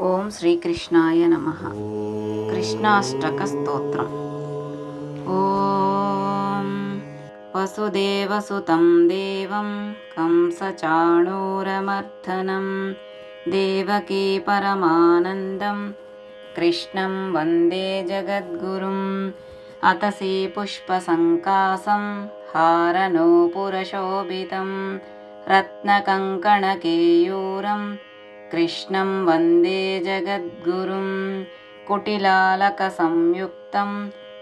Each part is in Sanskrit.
ॐ श्रीकृष्णाय नमः. कृष्णाष्टकस्तोत्रम्. ॐ वसुदेवसुतं देवं कंसचाणूरमर्थके परमानन्दं कृष्णं वन्दे जगद्गुरुम् अतसि पुष्पसङ्कासं हारनूपुरशोभितं रत्नकङ्कणकेयूरम् कृष्णं वन्दे जगद्गुरुं कुटिलालकसंयुक्तं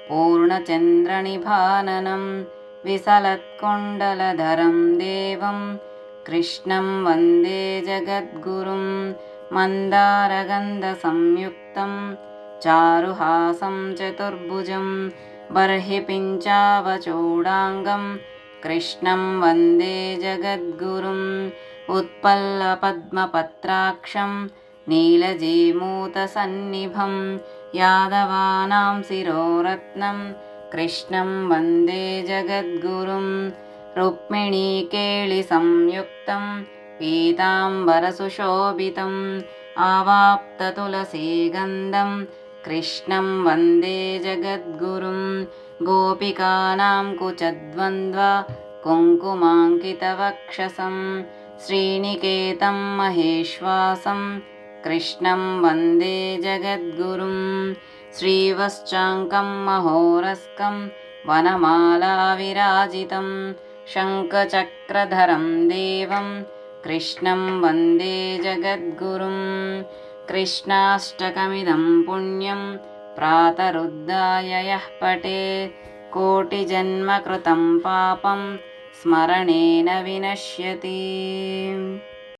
पूर्णचन्द्रनिभाननं विसलत्कुण्डलधरं देवं कृष्णं वन्दे जगद्गुरुं मन्दारगन्धसंयुक्तं चारुहासं चतुर्भुजं बर्हि पिञ्चावचूडाङ्गं कृष्णं वन्दे जगद्गुरुम् उत्पल्लपद्मपत्राक्षं नीलजीमूतसन्निभं यादवानां शिरोरत्नं कृष्णं वन्दे जगद्गुरुं रुक्मिणीकेळिसंयुक्तं पीताम्बरसुशोभितम् आवाप्ततुलसीगन्धं कृष्णं वन्दे जगद्गुरुं गोपिकानां कुचद्वन्द्व कुङ्कुमाङ्कितवक्षसं श्रीनिकेतं महेश्वासं कृष्णं वन्दे जगद्गुरुं श्रीवश्चाङ्कं महोरस्कं वनमालाविराजितं शङ्खचक्रधरं देवं कृष्णं वन्दे जगद्गुरुं कृष्णाष्टकमिदं पुण्यं प्रातरुद्धाय यः पटे कोटिजन्मकृतं पापं स्मरणेन विनश्यति